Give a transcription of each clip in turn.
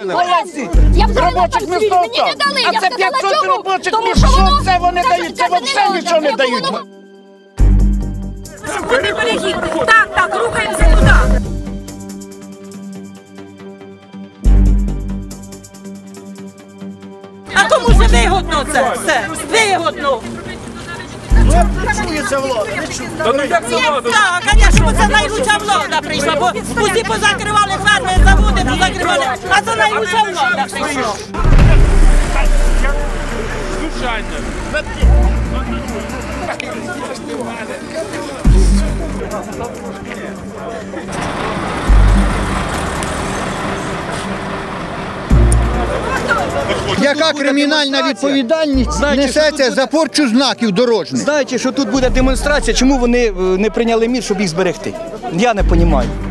Олесі, Я взяла робочих там місць мені не дали. А Я це сказала, 500 чому? робочих Тому місць. що Що воно- це вони це- дають? Це це взагалі нічого не дають. воно- перехід? Так, так, рухаємося туди. А кому ж вигодно це все? Вигодно. Та ну як це влада? Так, звісно, це найкраща влада прийшла, бо усі позакривали ферми, заводи а це найкраща влада прийшла. Знущання. Яка кримінальна відповідальність несеться за порчу знаків дорожніх? Знаєте, що тут буде демонстрація, чому вони е, не прийняли мір, щоб їх зберегти? Я не розумію.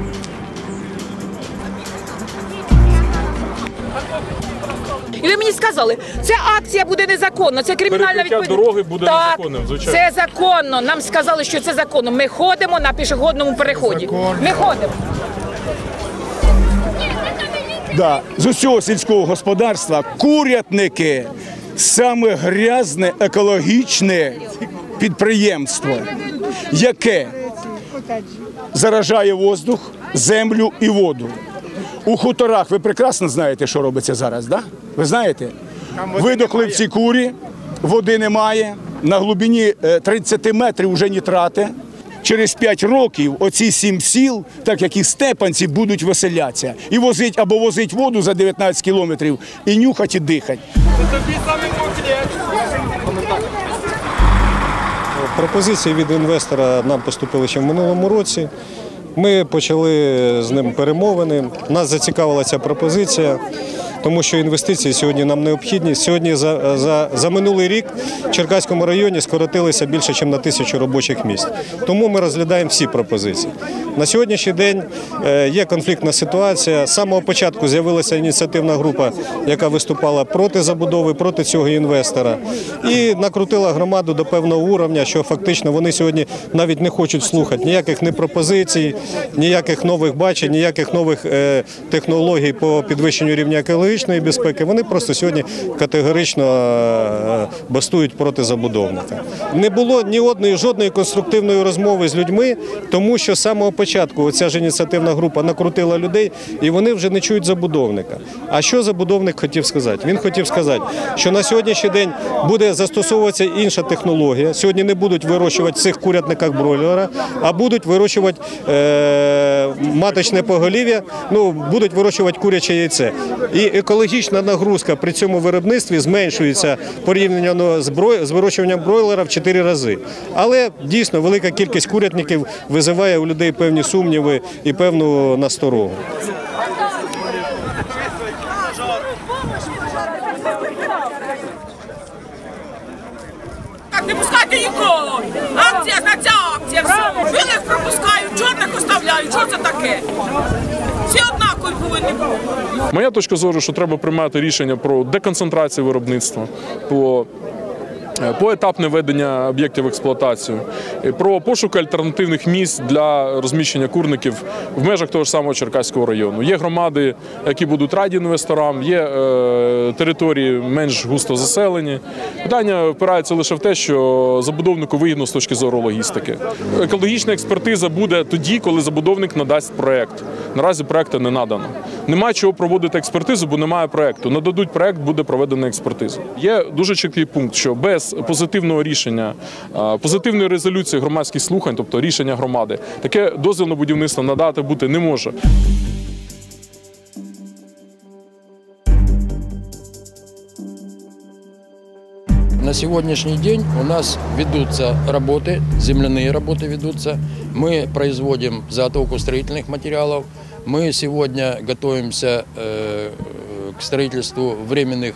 І ви мені сказали, ця акція буде незаконна, це кримінальна Перекриття відповідальність. дороги буде так, незаконним, звичайно. Це законно. Нам сказали, що це законно. Ми ходимо на пішохідному переході. Ми ходимо. Да, з усього сільського господарства курятники саме грязне екологічне підприємство, яке заражає воздух, землю і воду. У хуторах ви прекрасно знаєте, що робиться зараз, да? Ви знаєте? Видохли в ці курі, води немає, на глибині е, 30 метрів вже нітрати. Через 5 років оці сім сіл, так як і степанці, будуть веселятися. І возить або возить воду за 19 кілометрів, і нюхать, і дихать. Пропозиції від інвестора нам поступили ще в минулому році. Ми почали з ним перемовини. Нас зацікавила ця пропозиція, тому що інвестиції сьогодні нам необхідні. Сьогодні за, за, за минулий рік в Черкаському районі скоротилися більше, ніж на тисячу робочих місць. Тому ми розглядаємо всі пропозиції. На сьогоднішній день е, є конфліктна ситуація. З самого початку з'явилася ініціативна група, яка виступала проти забудови, проти цього інвестора, і накрутила громаду до певного уровня, що фактично вони сьогодні навіть не хочуть слухати ніяких не пропозицій, ніяких нових бачень, ніяких нових е, технологій по підвищенню рівня екологічної безпеки. Вони просто сьогодні категорично е, бастують проти забудовника. Не було ні одної жодної конструктивної розмови з людьми, тому що з самого початку оця ж ініціативна група накрутила людей, і вони вже не чують забудовника. А що забудовник хотів сказати? Він хотів сказати, що на сьогоднішній день буде застосовуватися інша технологія. Сьогодні не будуть вирощувати цих курятниках бройлера, а будуть вирощувати е, маточне поголів'я, ну будуть вирощувати куряче яйце. І екологічна нагрузка при цьому виробництві зменшується порівняно з вирощуванням бройлера в 4 рази. Але дійсно велика кількість курятників визиває у людей певні сумніви і певну насторогу. Так, не пускайте нікого. Акція, на акція, все. Білих пропускають, чорних оставляють. Що це таке? Однакові повинні бути. Моя точка зору, що треба приймати рішення про деконцентрацію виробництва, по Поетапне ведення об'єктів в експлуатацію, е, про пошук альтернативних місць для розміщення курників в межах того ж самого Черкаського району. Є громади, які будуть раді інвесторам, є е, території менш густо заселені. Питання впирається лише в те, що забудовнику вигідно з точки зору логістики. Екологічна експертиза буде тоді, коли забудовник надасть проект. Наразі проекту не надано. Немає чого проводити експертизу, бо немає проекту. Нададуть проект, буде проведена експертиза. Є дуже чіткий пункт, що без позитивного рішення, а, позитивної резолюції громадських слухань, тобто рішення громади, таке дозвіл на будівництво надати бути не може. На сегодняшний день у нас ведутся работы, земляные работы ведутся. Мы производим заготовку строительных материалов. Мы сегодня готовимся э, к строительству временных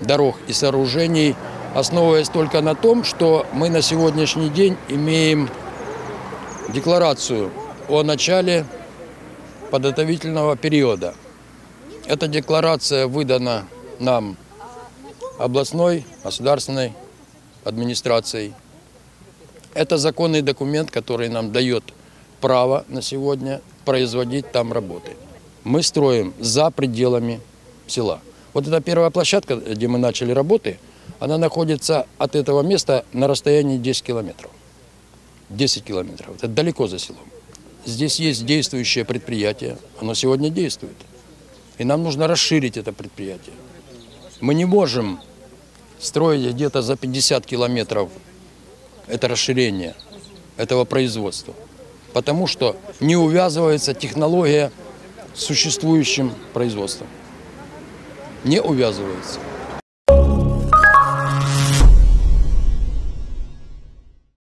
дорог и сооружений, основываясь только на том, что мы на сегодняшний день имеем декларацию о начале подготовительного периода. Эта декларация выдана нам областной государственной администрацией. Это законный документ, который нам дает право на сегодня производить там работы. Мы строим за пределами села. Вот эта первая площадка, где мы начали работы, она находится от этого места на расстоянии 10 километров. 10 километров. Это далеко за селом. Здесь есть действующее предприятие. Оно сегодня действует. И нам нужно расширить это предприятие. Мы не можем строить где-то за 50 километров это расширение этого производства. Потому что не увязывается технология с существующим производством. Не увязывается.